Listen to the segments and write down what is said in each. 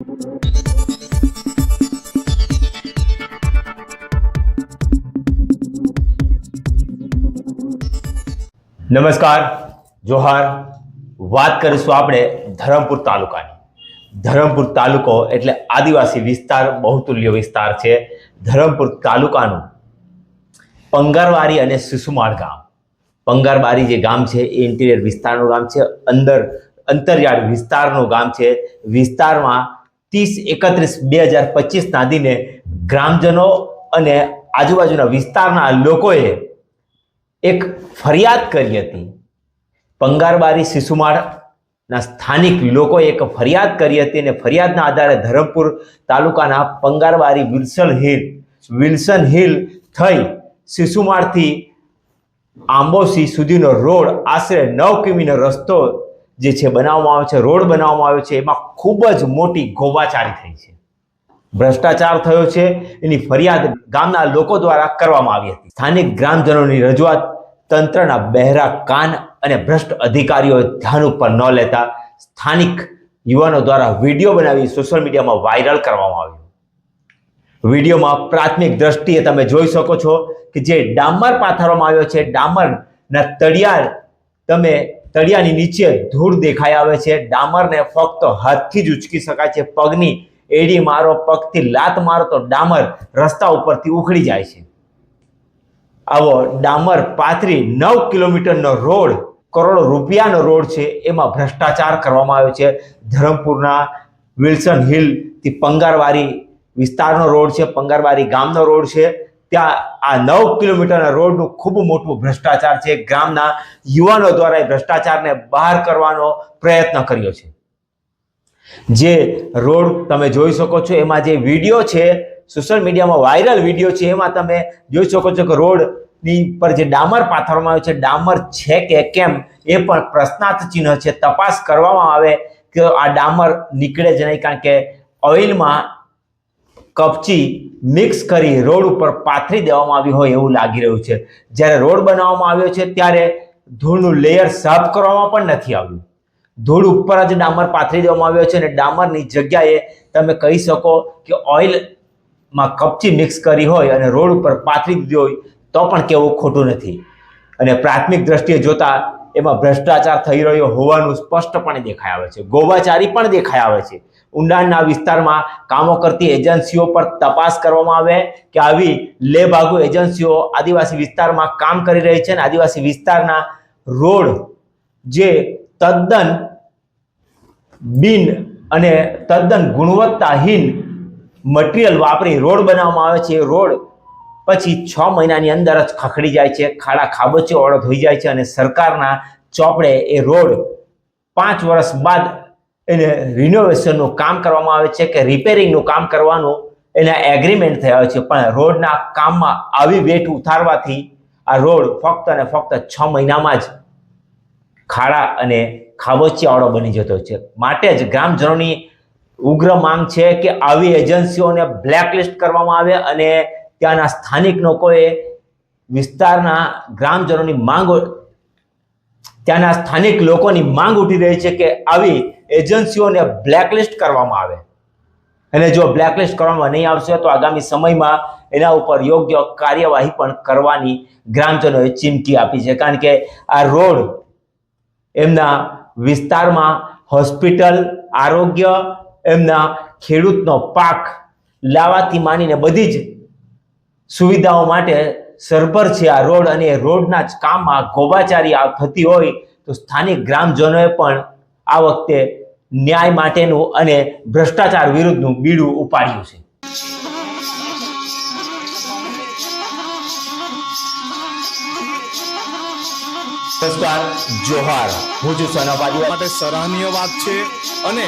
નમસ્કાર, જોહાર. વાત કરીશું આપણે ધરમપુર તાલુકાની. ધરમપુર તાલુકો એટલે આદિવાસી વિસ્તાર, બહુતુલ્ય વિસ્તાર છે. ધરમપુર તાલુકાનું પંગારવારી અને સુસુમાળ ગામ. પંગારબારી જે ગામ છે, એ ઇન્ટિરિયર વિસ્તારનું ગામ છે. અંદર અંતરિયાળ વિસ્તારનું ગામ છે. વિસ્તારમાં ત્રીસ એકત્રીસ બે હજાર પચીસના દિને ગ્રામજનો અને આજુબાજુના વિસ્તારના લોકોએ એક ફરિયાદ કરી હતી. પંગારબારી શિશુમાળના સ્થાનિક લોકોએ એક ફરિયાદ કરી હતી અને ફરિયાદના આધારે ધરમપુર તાલુકાના Pangarbari Wilson Hill Wilson Hill થઈ શિશુમાળથી આંબોસી સુધીનો રોડ આશરે નવ કિમીનો રસ્તો જે છે બનાવવામાં આવ્યો છે, રોડ બનાવવામાં આવ્યો છે, એમાં ખૂબ જ મોટી ગોવાચારી થઈ છે. ભ્રષ્ટાચાર થયો છે, એની ફરિયાદ ગામના લોકો દ્વારા કરવામાં આવી હતી. સ્થાનિક ગ્રામજનોની રજૂઆત તંત્રના બહેરા કાન અને ભ્રષ્ટ અધિકારીઓ ધ્યાન ઉપર ન લેતા સ્થાનિક યુવાનો દ્વારા વીડિયો બનાવી સોશિયલ મીડિયામાં વાયરલ કરવામાં આવ્યો. વિડીયોમાં પ્રાથમિક દ્રષ્ટિએ તમે જોઈ શકો છો કે જે ડામર પાથરવામાં આવ્યો છે, ડામરના તળિયાર તમે તળિયાની નીચે ધૂળ દેખાઈ આવે છે. ડામરને ફક્ત હાથથી જ ઉચકી શકાય છે. પગની એડી મારો, પગથી લાત મારો તો ડામર રસ્તા ઉપરથી ઉખડી જાય છે. આવો ડામર પાથરી નવ કિલોમીટરનો રોડ, કરોડો રૂપિયાનો રોડ છે. એમાં ભ્રષ્ટાચાર કરવામાં આવ્યો છે. ધરમપુરના વિલ્સન હિલથી પંગારવારી વિસ્તારનો રોડ છે. પંગારવારી ગામનો રોડ છે. ત્યાં આ નવ કિલોમીટરના રોડનું ખૂબ મોટું ભ્રષ્ટાચાર છે. ગામના યુવાનો દ્વારા એ ભ્રષ્ટાચારને બહાર કરવાનો પ્રયત્ન કર્યો છે. જે રોડ તમે જોઈ શકો છો, એમાં જે વીડિયો છે, સોશિયલ મીડિયામાં વાયરલ વીડિયો છે, એમાં તમે જોઈ શકો છો કે રોડની પર જે ડામર પાથરવામાં આવ્યો છે, ડામર છે કે કેમ, એ પણ પ્રશ્નાર્થ ચિહ્ન છે. તપાસ કરવામાં આવે કે આ ડામર નીકળે જ નહીં, કારણ કે ઓઇલમાં કપચી મિક્સ કરી રોડ ઉપર પાથરી દેવામાં આવી હોય એવું લાગી રહ્યું છે. જ્યારે રોડ બનાવવામાં આવ્યો છે ત્યારે ધૂળનું લેયર સાફ કરવામાં પણ નથી આવ્યું. ધૂળ ઉપર જ ડામર પાથરી દેવામાં આવ્યો છે અને ડામરની જગ્યાએ તમે કહી શકો કે ઓઇલમાં કપચી મિક્સ કરી હોય અને રોડ ઉપર પાથરી દીધી હોય તો પણ કેવું ખોટું નથી. અને પ્રાથમિક દ્રષ્ટિએ જોતા એમાં ભ્રષ્ટાચાર થઈ રહ્યો હોવાનું સ્પષ્ટપણે દેખાઈ આવે છે. ગોવાચારી પણ દેખાઈ આવે છે. ઊંડાણના વિસ્તારમાં કામો કરતી એજન્સીઓ પર તપાસ કરવામાં આવે કે આવી લેભાગુ એજન્સીઓ આદિવાસી વિસ્તારમાં કામ કરી રહી છે અને આદિવાસી વિસ્તારના રોડ જે તદ્દન બિન અને તદ્દન ગુણવત્તાહીન મટીરિયલ વાપરી રોડ બનાવવામાં આવે છે. એ રોડ પછી છ મહિનાની અંદર જ ખખડી જાય છે, ખાડા ખાબોચીવાળો થઈ જાય છે અને સરકારના ચોપડે એ રોડ પાંચ વર્ષ બાદ એને રિનોવેશનનું કામ કરવામાં આવે છે કે રિપેરિંગનું કામ કરવાનું એના એગ્રીમેન્ટ થયા છે. પણ રોડના કામમાં આવી વેટ ઉતારવાથી આ રોડ ફક્ત અને ફક્ત છ મહિનામાં જ ખાડા અને ખાબોચિયાવાળો બની જતો છે. માટે જ ગ્રામજનોની ઉગ્ર માંગ છે કે આવી એજન્સીઓને બ્લેકલિસ્ટ કરવામાં આવે અને ત્યાંના સ્થાનિક લોકોએ વિસ્તારના ગ્રામજનોની માંગ ત્યાંના સ્થાનિક લોકોની માંગ ઉઠી રહી છે કે આવી એજન્સીઓને બ્લેકલિસ્ટ કરવામાં આવે. અને જો બ્લેકલિસ્ટ કરવામાં નહીં આવશે તો આગામી સમયમાં એના ઉપર યોગ્ય કાર્યવાહી પણ કરવાની ગ્રામજનોએ ચીમકી આપી છે. કારણ કે આ રોડ એમના વિસ્તારમાં હોસ્પિટલ, આરોગ્ય, એમના ખેડૂતનો પાક લાવાથી માંડીને બધી જ સુવિધાઓ માટે સરભર છે આ રોડ અને રોડના જ કામમાં ગોબાચારી થતી હોય તો સ્થાનિક ગ્રામજનોએ પણ આ વખતે ન્યાય માટેનું અને ભ્રષ્ટાચાર વિરુદ્ધનું બીડું ઉપાડ્યું છે. નમસ્કાર જોહાર. હું છું સોનાબાજી માટે સરાહનીય વાત છે અને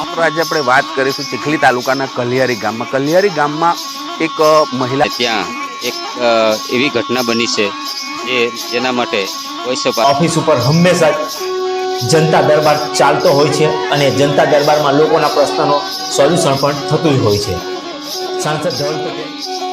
આપણે આજે આપણે વાત કરીશું ચીખલી તાલુકાના કલિયારી ગામમાં. કલિયારી ગામમાં એક મહિલા ત્યાં એક એવી ઘટના બની છે જે જેના માટે ઓફિસ ઉપર હંમેશા જનતા દરબાર ચાલતો હોય છે અને જનતા દરબારમાં લોકોના પ્રશ્નનો સોલ્યુશન પણ થતું જ હોય છે. સાંસદ ધવલ પટેલ